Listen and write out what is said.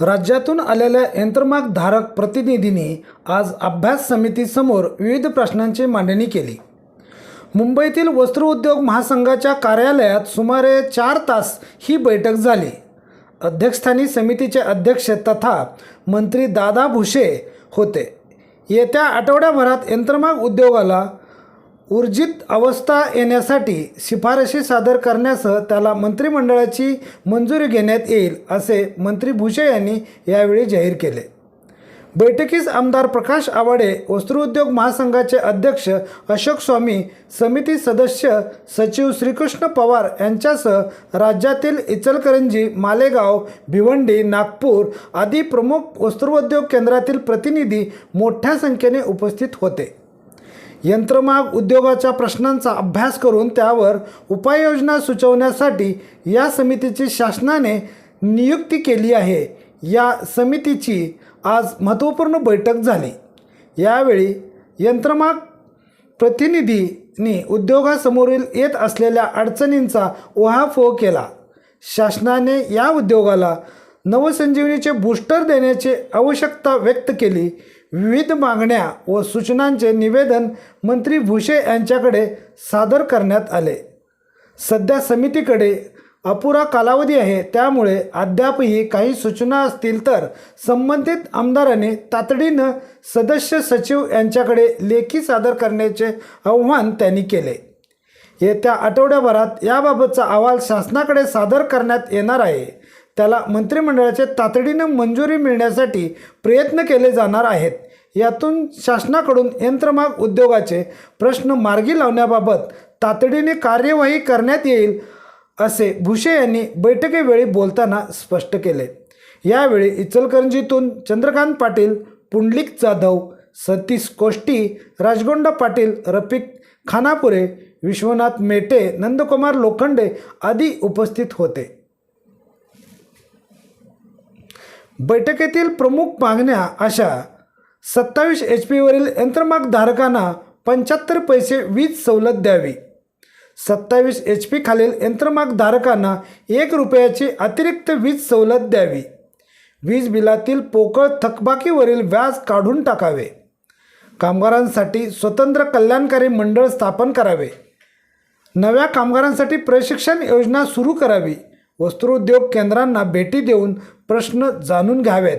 राज्यातून आलेल्या यंत्रमाग धारक प्रतिनिधींनी आज अभ्यास समितीसमोर विविध प्रश्नांची मांडणी केली. मुंबईतील वस्त्रोद्योग महासंघाच्या कार्यालयात सुमारे चार तास ही बैठक झाली. अध्यक्षस्थानी समितीचे अध्यक्ष तथा मंत्री दादा भुसे होते. येत्या आठवड्याभरात यंत्रमाग उद्योगाला ऊर्जित अवस्था येण्यासाठी शिफारशी सादर करण्यासह त्याला मंत्रिमंडळाची मंजुरी घेण्यात येईल असे मंत्री भुसे यांनी यावेळी जाहीर केले. बैठकीस आमदार प्रकाश आवाडे वस्त्रोद्योग महासंघाचे अध्यक्ष अशोक स्वामी समिती सदस्य सचिव श्रीकृष्ण पवार यांच्यासह राज्यातील इचलकरंजी मालेगाव भिवंडी नागपूर आदी प्रमुख वस्त्रोद्योग केंद्रातील प्रतिनिधी मोठ्या संख्येने उपस्थित होते. यंत्रमाग उद्योगाच्या प्रश्नांचा अभ्यास करून त्यावर उपाययोजना सुचवण्यासाठी या समितीची शासनाने नियुक्ती केली आहे. या समितीची आज महत्त्वपूर्ण बैठक झाली. यावेळी यंत्रमाग प्रतिनिधींनी उद्योगासमोरील येत असलेल्या अडचणींचा ओहाफोह केला. शासनाने या उद्योगाला नवसंजीवनीचे बूस्टर देण्याची आवश्यकता व्यक्त केली. विविध मागण्या व सूचनांचे निवेदन मंत्री भुसे यांच्याकडे सादर करण्यात आले. सध्या समितीकडे अपुरा कालावधी आहे त्यामुळे अद्यापही काही सूचना असतील तर संबंधित आमदाराने तातडीनं सदस्य सचिव यांच्याकडे लेखी सादर करण्याचे आव्हान त्यांनी केले. येत्या आठवड्याभरात याबाबतचा अहवाल शासनाकडे सादर करण्यात येणार आहे. त्याला मंत्रिमंडळाचे तातडीनं मंजुरी मिळण्यासाठी प्रयत्न केले जाणार आहेत. यातून शासनाकडून यंत्रमाग उद्योगाचे प्रश्न मार्गी लावण्याबाबत तातडीने कार्यवाही करण्यात येईल असे भुसे यांनी बैठकीवेळी बोलताना स्पष्ट केले. यावेळी इचलकरंजीतून चंद्रकांत पाटील पुंडलिक जाधव सतीश कोष्टी राजगोंडा पाटील रफिक खानापुरे विश्वनाथ मेटे नंदकुमार लोखंडे आदी उपस्थित होते. बैठकीतील प्रमुख मागण्या अशा सत्तावीस एच पीवरील यंत्रमाग धारकांना पंच्याहत्तर पैसे वीज सवलत द्यावी. सत्तावीस एच पी खालील यंत्रमाग धारकांना एक रुपयाची अतिरिक्त वीज सवलत द्यावी. वीज बिलातील पोकळ थकबाकीवरील व्याज काढून टाकावे. कामगारांसाठी स्वतंत्र कल्याणकारी मंडळ स्थापन करावे. नव्या कामगारांसाठी प्रशिक्षण योजना सुरू करावी. वस्त्रोद्योग केंद्रांना भेटी देऊन प्रश्न जाणून घ्यावेत.